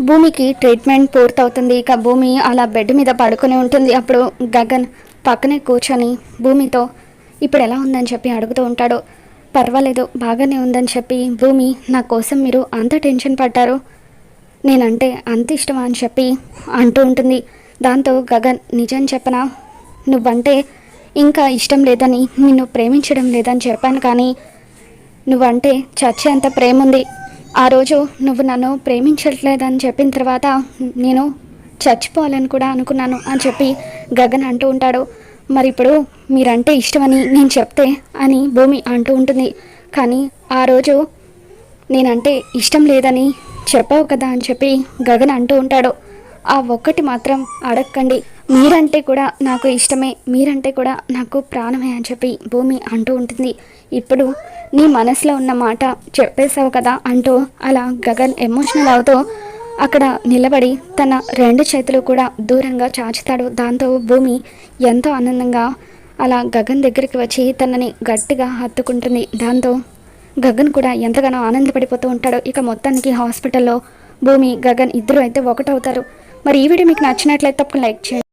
భూమికి ట్రీట్మెంట్ పూర్తవుతుంది. ఇక భూమి అలా బెడ్ మీద పడుకొని ఉంటుంది. అప్పుడు గగన్ పక్కనే కూర్చొని భూమితో ఇప్పుడు ఎలా ఉందని చెప్పి అడుగుతూ ఉంటాడు. పర్వాలేదు బాగానే ఉందని చెప్పి భూమి నా కోసం మీరు అంత టెన్షన్ పడ్డారు? నేనంటే అంత ఇష్టమా? అని చెప్పి అంటూ ఉంటుంది. దాంతో గగన్ నిజం చెప్పనా? నువ్వంటే ఇంకా ఇష్టం లేదని నిన్ను ప్రేమించడం లేదని చెప్పాను కానీ నువ్వంటే చచ్చేంత ప్రేమ ఉంది ఆ రోజు నువ్వు నన్ను ప్రేమించట్లేదని చెప్పిన తర్వాత నేను చచ్చిపోవాలని కూడా అనుకున్నాను అని చెప్పి గగన్ అంటూ ఉంటాడు. మరి ఇప్పుడు మీరంటే ఇష్టమని నేను చెప్తే అని భూమి అంటూ ఉంటుంది. కానీ ఆ రోజు నేనంటే ఇష్టం లేదని చెప్పావు కదా అని చెప్పి గగన్ అంటూ ఉంటాడు. ఆ ఒక్కటి మాత్రం అడక్కండి. మీరంటే కూడా నాకు ఇష్టమే మీరంటే కూడా నాకు ప్రాణమే అని చెప్పి భూమి అంటూ ఉంటుంది. ఇప్పుడు నీ మనసులో ఉన్న మాట చెప్పేశావు కదా అంటూ అలా గగన్ ఎమోషనల్ అవుతూ అక్కడ నిలబడి తన రెండు చేతులు కూడా దూరంగా చాచుతాడు. దాంతో భూమి ఎంతో ఆనందంగా అలా గగన్ దగ్గరికి వచ్చి తనని గట్టిగా హత్తుకుంటుంది. దాంతో గగన్ కూడా ఎంతగానో ఆనందపడిపోతూ ఉంటాడు. ఇక మొత్తానికి హాస్పిటల్లో భూమి గగన్ ఇద్దరు అయితే ఒకటవుతారు. మరి ఈ వీడియో మీకు నచ్చినట్లయితే తప్పకుండా లైక్ చేయండి.